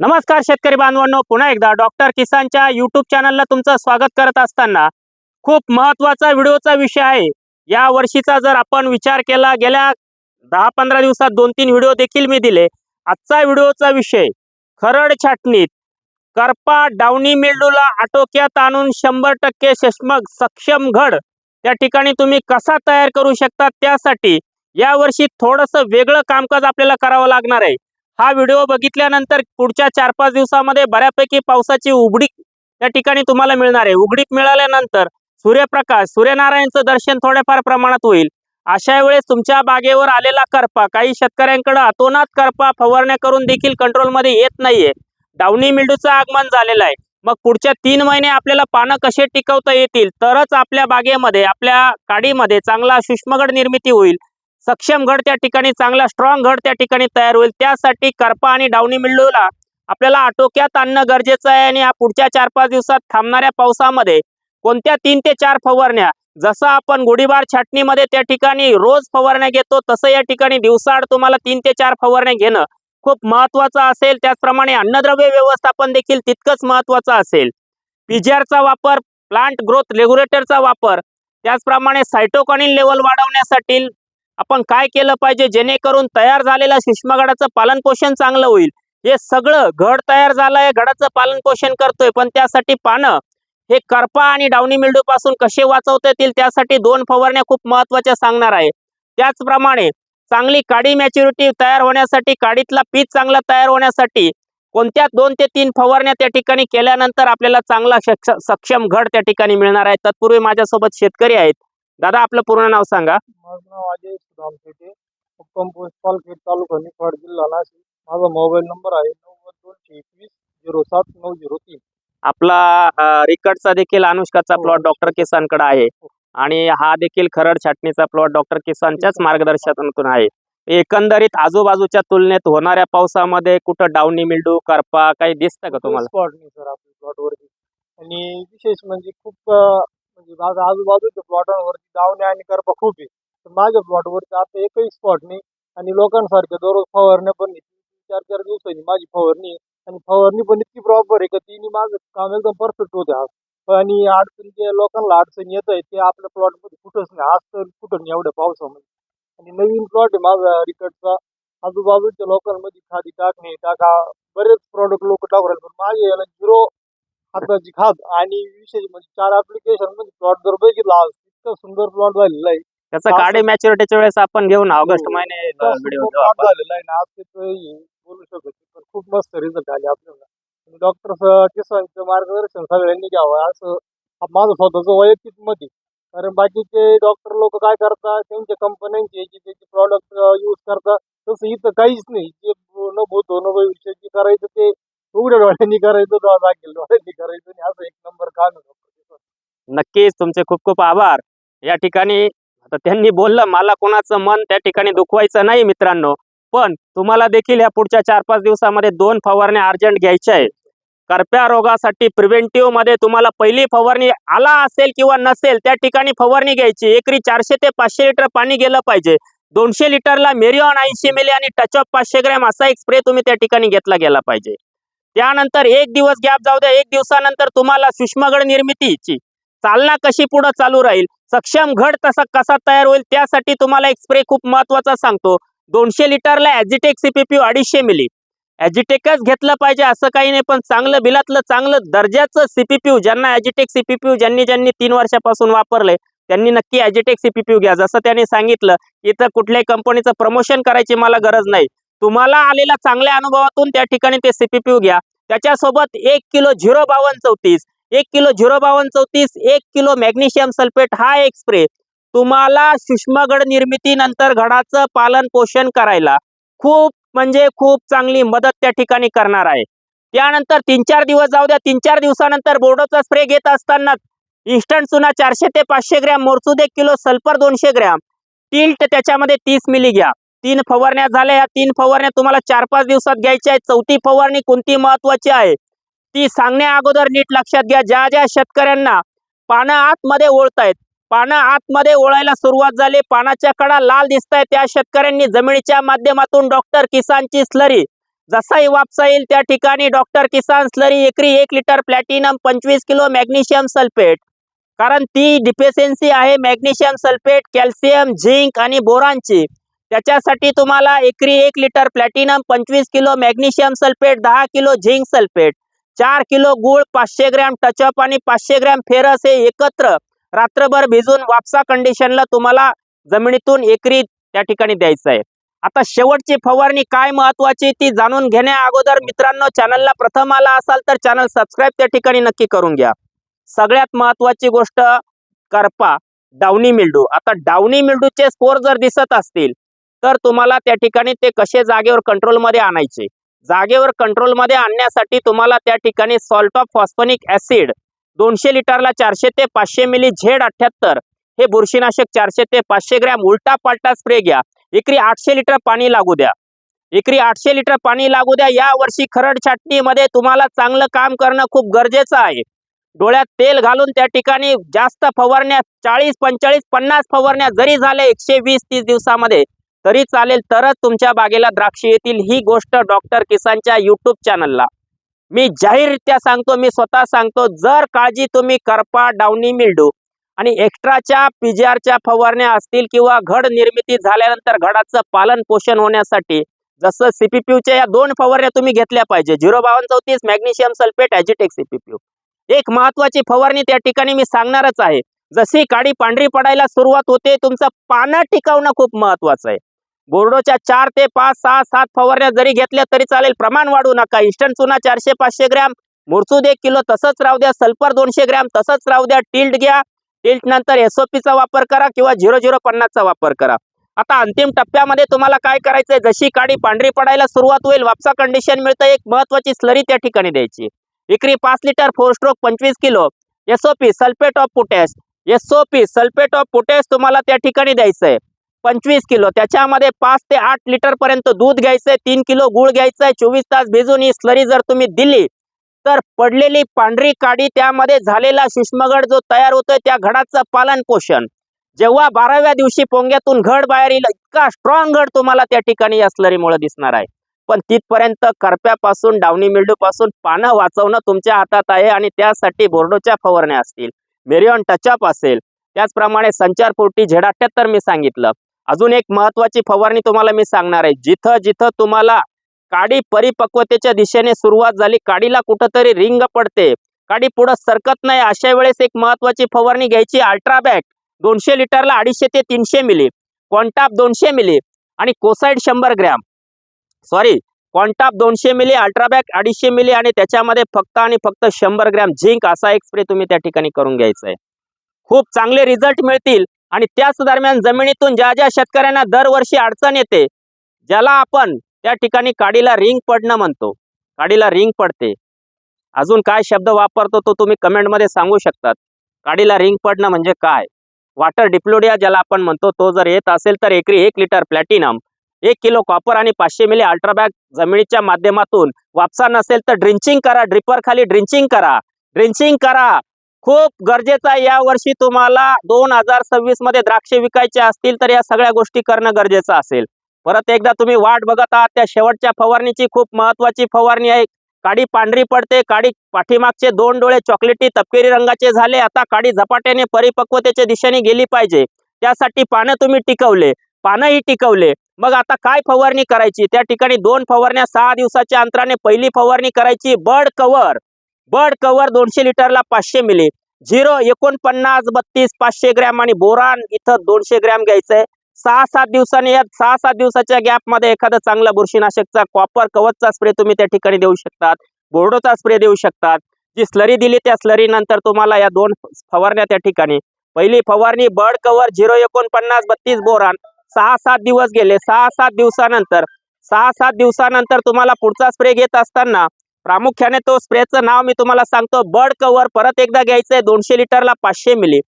नमस्कार शेतकरी बांधवांनो पुन्हा एकदा डॉक्टर किसानच्या युट्यूब चॅनलला तुमचं स्वागत करत असताना खूप महत्त्वाचा व्हिडिओचा विषय आहे. या वर्षीचा जर आपण विचार केला गेल्या दहा पंधरा दिवसात दोन तीन व्हिडिओ देखील मी दिले. आजचा व्हिडिओचा विषय खरड छाटणीत करपा डावणी मिल्डूला आटोक्यात आणून शंभर टक्के सक्षम सक्षम घड त्या ठिकाणी तुम्ही कसा तयार करू शकता? त्यासाठी यावर्षी थोडंसं वेगळं कामकाज आपल्याला करावं लागणार आहे. हा व्हिडिओ बघितल्यानंतर पुढच्या चार पाच दिवसामध्ये बऱ्यापैकी पावसाची उघडीक त्या ठिकाणी तुम्हाला मिळणार आहे. उघडीक मिळाल्यानंतर सूर्यप्रकाश सूर्यनारायणचं दर्शन थोड्याफार प्रमाणात होईल. अशा वेळेस तुमच्या बागेवर आलेला करपा काही शेतकऱ्यांकडे अतोनात करपा फवारण्या करून देखील कंट्रोलमध्ये येत नाहीये. डावणी मिल्डूचं आगमन झालेलं आहे. मग पुढच्या तीन महिने आपल्याला पानं कसे टिकवता येतील? तरच आपल्या बागेमध्ये आपल्या काडीमध्ये चांगला सूक्ष्मगड निर्मिती होईल. सक्षम गड त्या ठिकाणी चांगला स्ट्रॉंग घड त्या ठिकाणी तयार होईल. त्यासाठी करपा आणि डावणी मिल्डूला आपल्याला आटोक्यात आणणं गरजेचं आहे आणि या पुढच्या चार पाच दिवसात थांबणाऱ्या पावसामध्ये कोणत्या तीन ते चार फवारण्या? जसं आपण गोडीबार छाटणीमध्ये त्या ठिकाणी रोज फवारण्या घेतो तसं या ठिकाणी दिवसाआड तुम्हाला तीन ते चार फवारण्या घेणं खूप महत्वाचं असेल. त्याचप्रमाणे अन्नद्रव्य व्यवस्थापन देखील तितकंच महत्वाचं असेल. पीजीआरचा वापर प्लांट ग्रोथ रेग्युलेटरचा वापर त्याचप्रमाणे सायटोकॉनिन लेवल वाढवण्यासाठी आपण काय केलं पाहिजे? जेणेकरून तयार झालेल्या सूक्ष्मगडाचं पालन पोषण चांगलं होईल. हे सगळं घड तयार झालंय घडाचं पालन पोषण करतोय. पण त्यासाठी पानं हे करपा आणि डावणी मिल्डू पासून कसे वाचवता येतील त्यासाठी दोन फवारण्या खूप महत्त्वाच्या सांगणार आहे. त्याचप्रमाणे चांगली काडी मॅच्युरिटी तयार होण्यासाठी काडीतला पीक चांगला तयार होण्यासाठी कोणत्या दोन ते तीन फवारण्या त्या ठिकाणी केल्यानंतर आपल्याला चांगला सक्ष- सक्षम घड त्या ठिकाणी मिळणार आहे. तत्पूर्वी माझ्यासोबत शेतकरी आहेत. दादा आपलं पूर्ण नाव सांगा. माझं नाव अजय सुदाम शेटे. हुक्कम पोस्ट पालखेड तालुका निफाड जिल्हा नाशिक. माझा मोबाईल नंबर आहे नव्वद दोनशे एकवीस झिरो सात नऊ झिरो तीन. आपला अ, रिकटचा देखील अनुष्काचा हो. प्लॉट डॉक्टर किसानकडे आहे. आणि हा देखील खरड छाटणीचा प्लॉट डॉक्टर किसानच्याच मार्गदर्शनातून आहे. एकंदरीत आजूबाजूच्या तुलनेत होणाऱ्या पावसामध्ये कुठं डावणी मिल्डू करपा काही दिसतं का तुम्हाला? स्पॉट नाही सर आपल्या प्लॉटवरती आणि विशेष म्हणजे खूप म्हणजे माझ्या आजूबाजूच्या प्लॉटांवरती दावणे आणि करपा खूप आहे तर माझ्या प्लॉटवरती आता एकही स्पॉट नाही. आणि लोकांसारख्या दररोज फवारण्या पण तीन चार चार दिवसांनी माझी फवारणी आणि फवारणी पण इतकी प्रॉपर आहे का तिने माझं काम एकदम परफेक्ट होते आज. आणि अडचण जे लोकांना अडचण येत आहे ते आपल्या प्लॉटमध्ये कुठंच नाही. आज तर कुठं नाही एवढ्या पावसामध्ये. आणि नवीन प्लॉट आहे माझा रिकटचा आजूबाजूच्या लोकांमध्ये खादी टाकणे टाका. बरेच प्रॉडक्ट लोक टाकू राहिले पण माझे याला झिरो हाताची खाद आणि विशेष म्हणजे चार ऍप्लिकेशनमध्ये प्लॉट जर बघितला आज इतका सुंदर प्लॉट झालेला आहे त्याचा हा, काढे. मॅच्युरिटीच्या वेळेस आपण घेऊन ऑगस्ट हो. महिने इतका व्हिडिओ सुंदर plot झालेला आहे ना आज त्याचं हे बोलू शकत नाही. पण खूप मस्त रिझल्ट आले आपल्याला डॉक्टर किसानचं मार्गदर्शन सगळ्यांनी घ्यावं असं माझं स्वतःचं वैयक्तिक मत आहे कारण बाकीचे डॉक्टर लोक काय करतात त्यांच्या कंपन्यांचे याचे त्याचे प्रॉडक्ट यूज करतात तसं इथं काहीच नाही जे न भूत न भविष्य जे करायचं ते उघड्या डोळ्यांनी करायचं डोळा दाखल डोळ्यांनी करायचं आणि असं एक नंबर काम नक्कीच तुमचे खूप खूप आभार. या ठिकाणी आता त्यांनी बोललं मला कोणाचं मन त्या ठिकाणी दुखवायचं नाही मित्रांनो. पण तुम्हाला देखील या पुढच्या चार पाच दिवसामध्ये दोन फवारण्या अर्जंट घ्यायच्या आहे करप्या रोगासाठी प्रिव्हेंटिव्हमध्ये तुम्हाला पहिली फवारणी आला असेल किंवा नसेल त्या ठिकाणी फवारणी घ्यायची. एकरी चारशे ते पाचशे लिटर पाणी गेलं पाहिजे. दोनशे लिटरला मेरिऑन ऐंशी मिली आणि टच ऑफ पाचशे ग्रॅम असा एक स्प्रे तुम्ही त्या ठिकाणी घेतला गेला पाहिजे. त्यानंतर एक दिवस गॅप जाऊ द्या. एक दिवसानंतर तुम्हाला सूक्ष्मगड निर्मितीची चालना कशी पुढे चालू राहील? सक्षम घड तसा कसा तयार होईल? त्यासाठी तुम्हाला एक स्प्रे खूप महत्त्वाचा सांगतो. दोनशे लिटरला ऍजिटेक सीपीपी अडीचशे मिली ॲजिटेकच घेतलं पाहिजे असं काही नाही पण चांगलं बिलातलं चांगलं दर्जाचं सीपीपी ज्यांना ॲजिटेक सीपीपी ज्यांनी ज्यांनी तीन वर्षापासून वापरले त्यांनी नक्की ॲजिटेक सीपीपी घ्या. जसं त्यांनी सांगितलं इथं कुठल्याही कंपनीचं प्रमोशन करायची मला गरज नाही. तुम्हाला आलेल्या चांगल्या अनुभवातून त्या ठिकाणी ते सीपीपी घ्या. त्याच्यासोबत एक किलो झिरो बावन्न चौतीस एक किलो झिरो बावन्न चौतीस एक किलो मॅग्नेशियम सल्फेट हा एक स्प्रे. तुम्हाला सूक्ष्मगड निर्मितीनंतर घडाचं पालन पोषण करायला खूप म्हणजे खूप चांगली मदत त्या ठिकाणी करणार आहे. त्यानंतर तीन चार दिवस जाऊ द्या. तीन चार दिवसानंतर बोर्डोचा स्प्रे घेत असताना इन्स्टंट चुना चारशे ते पाचशे ग्रॅम मोरसूद एक किलो सल्फर दोनशे ग्रॅम. टिल्ट त्याच्यामध्ये तीस मिली घ्या. तीन फवारण्या झाल्या या तीन फवारण्या तुम्हाला चार पाच दिवसात घ्यायच्या आहेत. चौथी फवारणी कोणती महत्वाची आहे? ती सांगण्या अगोदर नीट लक्षात घ्या. ज्या ज्या शेतकऱ्यांना पानं आतमध्ये ओळतायत पानं आतमध्ये ओळायला सुरुवात झाली पानाच्या कडा लाल दिसत त्या शेतकऱ्यांनी जमिनीच्या माध्यमातून डॉक्टर किसानची स्लरी जसाही वापसा येईल त्या ठिकाणी डॉक्टर किसान स्लरी एकरी एक लिटर प्लॅटिनम पंचवीस किलो मॅग्नेशियम सल्फेट. कारण ती डिफिशियन्सी आहे मॅग्नेशियम सल्फेट कॅल्शियम झिंक आणि बोरांची त्याच्यासाठी तुम्हाला एकरी एक लिटर प्लॅटिनम पंचवीस किलो मॅग्नेशियम सल्फेट दहा किलो झिंक सल्फेट चार किलो गुळ पाचशे ग्रॅम टचअप आणि पाचशे ग्रॅम फेरस हे एकत्र रात्रभर भिजून वापसा कंडिशनला तुम्हाला जमिनीतून एकरी त्या ठिकाणी द्यायचं आहे. आता शेवटची फवारणी काय महत्वाची ती जाणून घेण्या अगोदर मित्रांनो चॅनलला प्रथम आला असाल तर चॅनल सबस्क्राईब त्या ठिकाणी नक्की करून घ्या. सगळ्यात महत्वाची गोष्ट करपा डावणी मिल्डू आता डावणी मिल्डूचे स्कोर जर दिसत असतील तर तुम्हाला त्या ठिकाणी ते कसे जागेवर कंट्रोलमध्ये आणायचे? जागेवर कंट्रोलमध्ये आणण्यासाठी तुम्हाला त्या ठिकाणी सॉल्ट ऑफ फॉस्फनिक ऍसिड दोनशे लिटरला चारशे ते पाचशे मिली झेड अठ्याहत्तर हे बुरशीनाशक चारशे ते पाचशे ग्रॅम उलटा पालटा स्प्रे घ्या. एकरी आठशे लिटर पाणी लागू द्या. एकरी आठशे लिटर पाणी लागू द्या. या वर्षी खरड छाटणीमध्ये तुम्हाला चांगलं काम करणं खूप गरजेचं आहे. डोळ्यात तेल घालून त्या ठिकाणी जास्त फवारण्या चाळीस पंचाळीस पन्नास फवारण्या जरी झाल्या एकशे वीस तीस दिवसामध्ये तरी चालेल तरच तुमच्या बागेला द्राक्ष येतील. ही गोष्ट डॉक्टर किसानच्या युट्यूब चॅनलला मी जाहीररित्या सांगतो मी स्वतः सांगतो जर काळजी तुम्ही करपा डावणी मिल्डू आणि एक्स्ट्राच्या पीजीआरच्या फवारण्या असतील किंवा घड निर्मिती झाल्यानंतर घडाचं पालन पोषण होण्यासाठी जसं सीपीपीयूच्या या दोन फवारण्या तुम्ही घेतल्या पाहिजे. झिरो बावन्न चौतीस मॅग्नेशियम सल्फेट ॲजिटेक सीपीपीयू एक महत्वाची फवारणी त्या ठिकाणी मी सांगणारच आहे. जशी काडी पांढरी पडायला सुरुवात होते तुमचं पानं टिकवणं खूप महत्वाचं आहे. बोर्डोच्या चार ते पाच सहा सात फवारण्या जरी घेतल्या तरी चालेल. प्रमाण वाढू नका. इन्स्टंट चुना चारशे पाचशे ग्रॅम. मुरसूद एक किलो तसंच राहू द्या. सल्फर दोनशे ग्रॅम तसंच राहू द्या. टिल्ट घ्या. टिल्ट नंतर एसओपीचा वापर करा किंवा झिरो झिरो पन्नासचा वापर करा. आता अंतिम टप्प्यामध्ये तुम्हाला काय करायचंय? जशी काडी पांढरी पडायला सुरुवात होईल वापसा कंडिशन मिळतं. एक महत्वाची स्लरी त्या ठिकाणी द्यायची. विक्री पाच लिटर फोर स्ट्रोक पंचवीस kilo. SOP sulphate of potash SOP sulphate of potash तुम्हाला त्या ठिकाणी द्यायचंय. पंचवीस किलो. त्याच्यामध्ये पाच ते आठ लिटर पर्यंत दूध घ्यायचंय तीन किलो गुळ घ्यायचंय चोवीस तास भिजून ही स्लरी जर तुम्ही दिली तर पडलेली पांढरी काडी त्यामध्ये झालेला सुष्मगड जो तयार होतोय त्या घडाचं पालन पोषण जेव्हा बाराव्या दिवशी पोंग्यातून घड बाहेर येईल इतका स्ट्रॉंग घड तुम्हाला त्या ठिकाणी या स्लरीमुळे दिसणार आहे. पण तिथपर्यंत करप्यापासून डावणी मिल्डूपासून पानं वाचवणं तुमच्या हातात आहे आणि त्यासाठी बोर्डोच्या फवारण्या असतील. मेरिऑन टचअप असेल. त्याचप्रमाणे संचारपोटी झेड अठ्याहत्तर मी सांगितलं. अजून एक महत्वाची फवारणी तुम्हाला मी सांगणार आहे. जिथं जिथं तुम्हाला काडी परिपक्वतेच्या दिशेने सुरुवात झाली काडीला कुठंतरी रिंग पडते. काडी पुढं सरकत नाही अशा वेळेस एक महत्वाची फवारणी घ्यायची अल्ट्राबॅक दोनशे लिटरला अडीचशे ते तीनशे मिली. क्वांटाप दोनशे मिली आणि कोसाईड शंभर ग्रॅम. सॉरी क्वांटाप दोनशे मिली अल्ट्राबॅक अडीचशे मिली आणि त्याच्यामध्ये फक्त आणि फक्त शंभर ग्रॅम झिंक असा एक स्प्रे तुम्ही त्या ठिकाणी करून घ्यायचा आहे. खूप चांगले रिझल्ट मिळतील. आणि त्याच दरम्यान जमिनीतून ज्या ज्या शेतकऱ्यांना दरवर्षी अडचण येते ज्याला आपण त्या ठिकाणी काडीला रिंग पडणं म्हणतो. काडीला रिंग पडते. अजून काय शब्द वापरतो तो तुम्ही कमेंटमध्ये सांगू शकतात. काडीला रिंग पडणं म्हणजे काय? वॉटर डिप्लोडिया ज्याला आपण म्हणतो तो जर येत असेल तर एकरी एक लिटर प्लॅटिनम एक किलो कॉपर आणि पाचशे मिली अल्ट्राबॅग जमिनीच्या माध्यमातून. वापसा नसेल तर ड्रिंचिंग करा ड्रिपर खाली ड्रिंचिंग करा. ड्रिंचिंग करा. खूप गरजेचं आहे. या वर्षी तुम्हाला दोन हजार सव्वीसमध्ये द्राक्षे विकायचे असतील तर या सगळ्या गोष्टी करणं गरजेचं असेल. परत एकदा तुम्ही वाट बघत आहात. त्या शेवटच्या फवारणीची खूप महत्वाची फवारणी आहे. काडी पांढरी पडते. काडी पाठीमागचे दोन डोळे चॉकलेटी तपकिरी रंगाचे झाले. आता काडी झपाट्याने परिपक्वतेच्या दिशेने गेली पाहिजे. त्यासाठी पानं तुम्ही टिकवले. पानंही टिकवले. मग आता काय फवारणी करायची? त्या ठिकाणी दोन फवारण्या सहा दिवसाच्या अंतराने पहिली फवारणी करायची. Bird cover. बर्ड कव्हर दोनशे लिटरला पाचशे मिली. झिरो एकोणपन्नास बत्तीस पाचशे ग्रॅम आणि बोरान इथं दोनशे ग्रॅम घ्यायचंय. सहा सात दिवसांनी या सहा सात दिवसाच्या गॅपमध्ये एखादा चांगला बुरशीनाशकचा कॉपर कवचचा स्प्रे तुम्ही त्या ठिकाणी देऊ शकतात. बोर्डोचा स्प्रे देऊ शकतात. जी स्लरी दिली त्या स्लरी नंतर तुम्हाला या दोन फवारण्या त्या ठिकाणी. पहिली फवारणी बर्ड कव्हर झिरो एकोणपन्नास बत्तीस बोरान. सहा सात दिवस गेले. सहा सात दिवसानंतर सहा सात दिवसानंतर तुम्हाला पुढचा स्प्रे घेत असताना प्रामुख्याने तो स्प्रेचं नाव मी तुम्हाला सांगतो. बर्ड कव्हर परत एकदा घ्यायचंय. दोनशे लिटरला पाचशे मिली.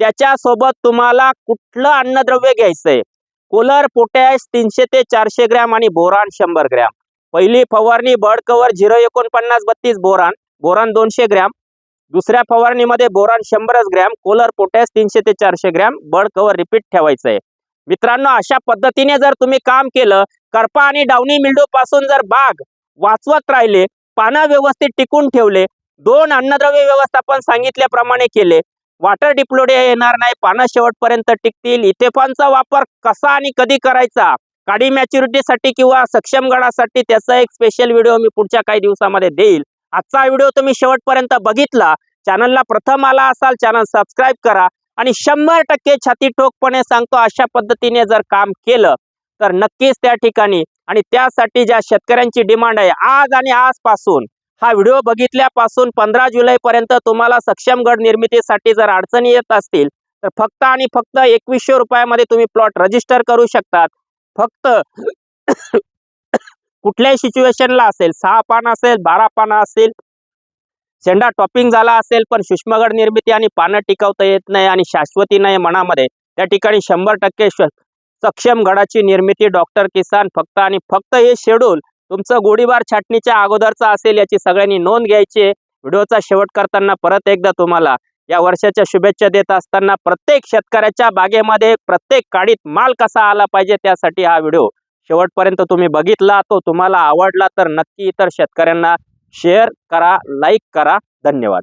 त्याच्यासोबत तुम्हाला कुठलं अन्नद्रव्य घ्यायचंय? कोलर पोटॅश तीनशे ते चारशे ग्रॅम आणि बोरान शंभर ग्रॅम. पहिली फवारणी बर्ड कव्हर झिरो एकोणपन्नास बत्तीस बोरान. बोरान दोनशे ग्रॅम. दुसऱ्या फवारणीमध्ये बोरान शंभरच ग्रॅम. कोलर पोटॅश तीनशे ते चारशे ग्रॅम. बर्ड कव्हर रिपीट ठेवायचं आहे मित्रांनो अशा पद्धतीने जर तुम्ही काम केलं करपा आणि डावणी मिल्डू पासून जर बाग वाचवत राहिले पानं व्यवस्थित टिकून ठेवले. दोन अन्नद्रव्य व्यवस्थापन सांगितल्याप्रमाणे केले. वॉटर डिप्लोडिया येणार नाही पानं शेवटपर्यंत टिकतील. इथेफॉनचा वापर कसा आणि कधी करायचा? काडी मॅच्युरिटीसाठी किंवा सक्षम गणासाठी त्याचा एक स्पेशल व्हिडिओ मी पुढच्या काही दिवसामध्ये देईल. आजचा व्हिडिओ तुम्ही शेवटपर्यंत बघितला. चॅनलला प्रथम आला असाल चॅनल सबस्क्राईब करा. आणि शंभर टक्के छाती ठोकपणे सांगतो अशा पद्धतीने जर काम केलं तर नक्कीच त्या ठिकाणी आणि त्यासाठी ज्या शेतकऱ्यांची डिमांड आहे आज आणि आजपासून हा व्हिडिओ बघितल्यापासून पंधरा जुलैपर्यंत तुम्हाला सक्षम गड निर्मितीसाठी जर अडचणी येत असतील तर फक्त आणि फक्त एकवीसशे रुपयामध्ये तुम्ही प्लॉट रजिस्टर करू शकतात. फक्त कुठल्याही सिच्युएशनला असेल सहा पानं असेल बारा पानं असेल झेंडा टॉपिंग झाला असेल पण सूक्ष्मगड निर्मिती आणि पानं टिकवता येत नाही आणि शाश्वती नाही मनामध्ये त्या ठिकाणी शंभर टक्के सक्षम गडाची निर्मिती डॉक्टर किसान फक्त आणि फक्त हे शेड्यूल तुमचं गोळीबार छाटणीच्या अगोदरचा असेल याची सगळ्यांनी नोंद घ्यायची व्हिडिओचा शेवट करताना परत एकदा तुम्हाला या वर्षाच्या शुभेच्छा देत असताना प्रत्येक शेतकऱ्याच्या बागेमध्ये प्रत्येक काडीत माल कसा आला पाहिजे त्यासाठी हा व्हिडिओ शेवटपर्यंत तुम्ही बघितला तो तुम्हाला आवडला तर नक्की इतर शेतकऱ्यांना शेअर करा लाईक करा. धन्यवाद.